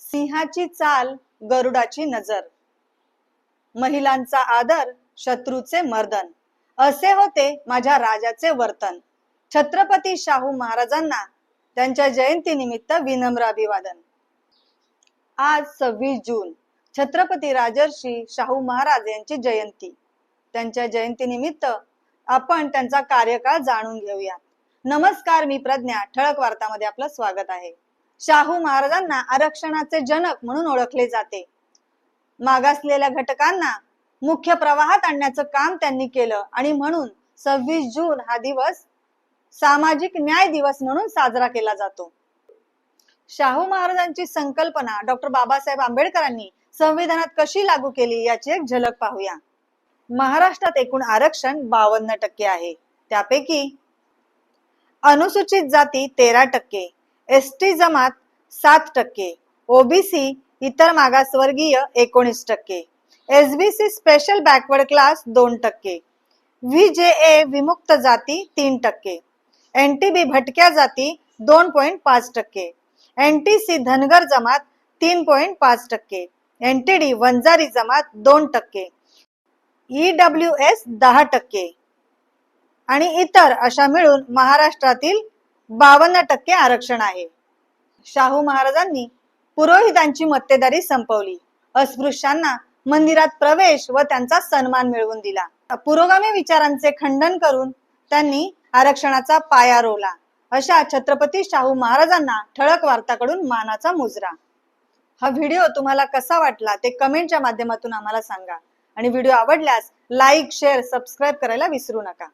सिंहाची चाल गरुडाची नजर. महिलांचा आदर शत्रूचे मर्दन. असे होते माझ्या राजाचे वर्तन. छत्रपती शाहू महाराजांना त्यांच्या जयंतीनिमित्त विनम्र अभिवादन. आज सव्वीस जून छत्रपती राजर्षी शाहू महाराज यांची जयंती. त्यांच्या जयंतीनिमित्त आपण त्यांचा कार्यकाळ जाणून घेऊया नमस्कार मी प्रज्ञा ठळक वार्तामध्ये आपलं स्वागत आहे. शाहू महाराजांना आरक्षणाचे जनक म्हणून ओळखले जाते. मागासलेल्या घटकांना मुख्य प्रवाहात आणण्याचं काम त्यांनी केलं आणि म्हणून सव्वीस जून हा दिवस सामाजिक न्याय दिवस म्हणून साजरा केला जातो. शाहू महाराजांची संकल्पना डॉक्टर बाबासाहेब आंबेडकरांनी संविधानात कशी लागू केली याची एक झलक पाहूया. महाराष्ट्रात एकूण आरक्षण बावन्न टक्के आहे. त्यापैकी अनुसूचित जाती तेरा टक्के एस टी जमात सात टक्के ओबीसी इतर मागासवर्गीय एकोणीस टक्के S B C special backward class दोन टक्के व्ही जे ए विमुक्त जाती तीन टक्के एन टी बी भटक्या जाती दोन पॉईंट पाच टक्के एन टी सी धनगर जमात तीन पॉईंट पाच टक्के एन टी डी वंजारी जमात दोन टक्के ई डब्ल्यू एस दहा टक्के. आणि इतर अशा मिळून महाराष्ट्रातील बावन्न टक्के आरक्षण आहे. शाहू महाराजांनी पुरोहितांची मत्तेदारी संपवली. अस्पृश्यांना मंदिरात प्रवेश व त्यांचा सन्मान मिळवून दिला. पुरोगामी विचारांचे खंडन करून त्यांनी आरक्षणाचा पाया रोवला. अशा छत्रपती शाहू महाराजांना ठळक वार्ताकडून मानाचा मुजरा. हा व्हिडिओ तुम्हाला कसा वाटला ते कमेंटच्या माध्यमातून आम्हाला सांगा. आणि व्हिडिओ आवडल्यास लाईक शेअर सबस्क्राईब करायला विसरू नका.